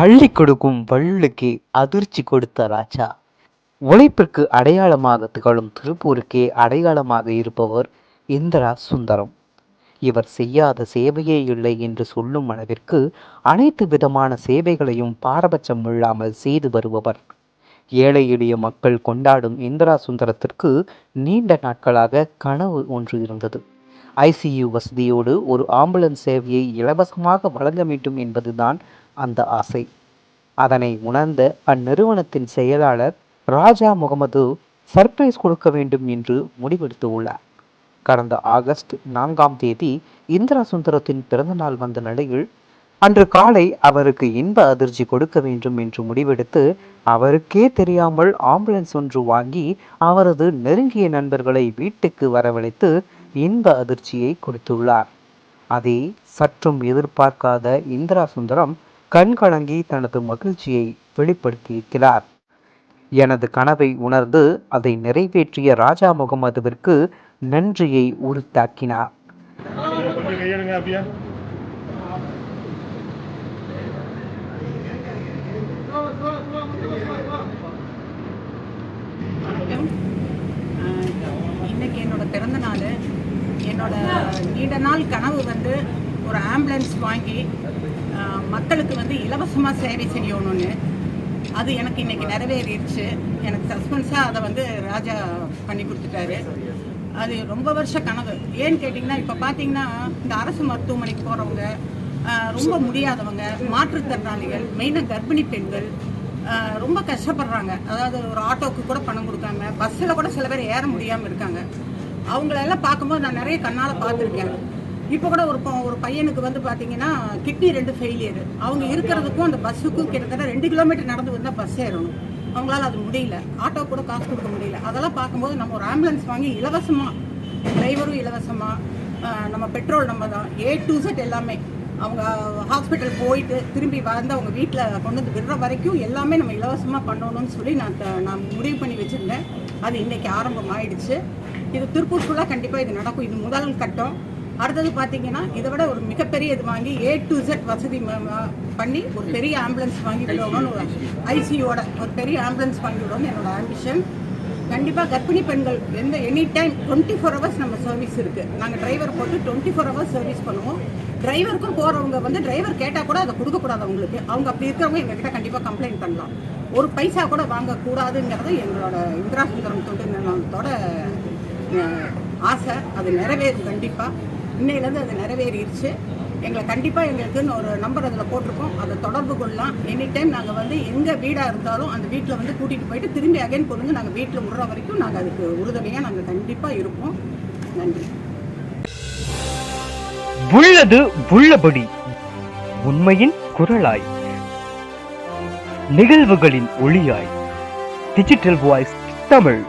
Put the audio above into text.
அள்ளி கொடுக்கும் வள்ளுக்கே அதிர்ச்சி கொடுத்த ராஜா. உழைப்பிற்கு அடையாளமாக திகழும் திருப்பூருக்கே அடையாளமாக இருப்பவர் இந்திரா சுந்தரம். இவர் செய்யாத சேவையே இல்லை என்று சொல்லும் அளவிற்கு அனைத்து விதமான சேவைகளையும் பாரபட்சம் இல்லாமல் செய்து வருபவர். ஏழை எளிய மக்கள் கொண்டாடும் இந்திரா சுந்தரத்திற்கு நீண்ட நாட்களாக கனவு ஒன்று இருந்தது. ஐசியு வசதியோடு ஒரு ஆம்புலன்ஸ் சேவையை இலவசமாக வழங்க வேண்டும் என்பதுதான் அந்த ஆசை. அதனை உணர்ந்த அந்நிறுவனத்தின் செயலாளர் ராஜா முகமது சர்ப்ரைஸ் கொடுக்க வேண்டும் என்று முடிவெடுத்து உள்ளார் கடந்த ஆகஸ்ட் நான்காம் தேதி இந்திரா சுந்தரத்தின் பிறந்தநாள் வந்த நிலையில் அன்று காலை அவருக்கு இன்ப அதிர்ச்சி கொடுக்க வேண்டும் என்று முடிவெடுத்து அவருக்கே தெரியாமல் ஆம்புலன்ஸ் ஒன்று வாங்கி அவரது நெருங்கிய நண்பர்களை வீட்டுக்கு வரவழைத்து இன்ப அதிர்ச்சியை கொடுத்துள்ளார். அதை சற்றும் எதிர்பார்க்காத இந்திரா சுந்தரம் கண்கலங்கி தனது மகிழ்ச்சியை வெளிப்படுத்தியிருக்கிறார். எனது கனவை உணர்ந்து அதை நிறைவேற்றிய ராஜா முகமதுவிற்கு நன்றியை உறுத்தாக்கினார். இன்னைக்கு என்னோட பிறந்த நாள் என்னோட நீண்ட நாள் கனவு வந்து ஒரு ஆம்புலன்ஸ் வாங்கி மக்களுக்கு வந்து இலவசமாக சேவை செய்யணும்னு. அது எனக்கு இன்னைக்கு நிறைவேறிடுச்சு. எனக்கு சஸ்பென்ஸாக அதை வந்து ராஜா பண்ணி கொடுத்துட்டாரு. அது ரொம்ப வருஷ கனவு. ஏன்னு கேட்டிங்கன்னா இப்போ பார்த்தீங்கன்னா இந்த அரசு மருத்துவமனைக்கு போகிறவங்க ரொம்ப முடியாதவங்க மாற்றுத்திறனாளிகள் மெயினாக கர்ப்பிணி பெண்கள் ரொம்ப கஷ்டப்படுறாங்க. அதாவது ஒரு ஆட்டோவுக்கு கூட பணம் கொடுக்காம பஸ்ஸில் கூட சில பேர் ஏற முடியாமல் இருக்காங்க. அவங்களெல்லாம் பார்க்கும்போது நான் நிறைய கண்ணால் பார்த்துருக்கேன். இப்போ கூட ஒரு ஒரு பையனுக்கு வந்து பார்த்தீங்கன்னா கிட்னி ரெண்டு ஃபெயிலியர் அவங்க இருக்கிறதுக்கும் அந்த பஸ்ஸுக்கும் கிட்டத்தட்ட ரெண்டு கிலோமீட்டர் நடந்து வந்தால் பஸ் ஏறணும். அவங்களால அது முடியல. ஆட்டோ கூட காசு கொடுக்க முடியல. அதெல்லாம் பார்க்கும்போது நம்ம ஒரு ஆம்புலன்ஸ் வாங்கி இலவசமாக டிரைவரும் இலவசமாக நம்ம பெட்ரோல் நம்ம தான் ஏ டு செட் எல்லாமே. அவங்க ஹாஸ்பிட்டல் போயிட்டு திரும்பி வந்து அவங்க வீட்டில் கொண்டு வந்து விடுற வரைக்கும் எல்லாமே நம்ம இலவசமாக பண்ணணும்னு சொல்லி நான் நான் முடிவு பண்ணி வச்சுருந்தேன். அது இன்றைக்கி ஆரம்பம் ஆயிடுச்சு இது திருப்பூர் ஃபுல்லாக கண்டிப்பாக இது நடக்கும். இது முதல் கட்டம். அடுத்தது பார்த்தீங்கன்னா இதை விட ஒரு மிகப்பெரிய இது வாங்கி ஏ டு இசட் வசதி பண்ணி ஒரு பெரிய ஆம்புலன்ஸ் வாங்கி விடுவோம்னு ஒரு ஐசியோட ஒரு பெரிய ஆம்புலன்ஸ் வாங்கி விடுவோம்னு என்னோட ஆம்பிஷன் கண்டிப்பாக கர்ப்பிணி பெண்கள் எந்த any time twenty four hours நம்ம சர்வீஸ் இருக்குது நாங்கள் டிரைவர் போட்டு டுவெண்ட்டி ஃபோர் ஹவர்ஸ் சர்வீஸ் பண்ணுவோம். டிரைவருக்கும் போகிறவங்க வந்து டிரைவர் கேட்டால் கூட அதை கொடுக்கக்கூடாது அவங்களுக்கு. அவங்க அப்படி இருக்கிறவங்க எங்ககிட்ட கண்டிப்பாக கம்ப்ளைண்ட் பண்ணலாம். ஒரு பைசா கூட வாங்கக்கூடாதுங்கிறது எங்களோட இந்திரா சுந்தரம் தொண்டு நிறுவனத்தோட ஆசை. அது நிறைவேறும் கண்டிப்பாக இன்னையிலேருந்து அது நிறைவேறிடுச்சு எங்களை கண்டிப்பாக எங்களுக்குன்னு ஒரு நம்பர் அதில் போட்டிருக்கோம். அதை தொடர்பு கொள்ளலாம். எனி டைம் நாங்கள் வந்து எங்கே வீடாக இருந்தாலும் அந்த வீட்டில் வந்து கூட்டிகிட்டு போயிட்டு திரும்பி அகைன் கொண்டு வந்து நாங்கள் வீட்டில் விடுற வரைக்கும் நாங்கள் அதுக்கு உறுதுணையாக நாங்கள் கண்டிப்பாக இருப்போம். நன்றி. உள்ளது உள்ளபடி உண்மையின் குரலாய். நிகழ்வுகளின் ஒளியாய். Digital voice Tamil.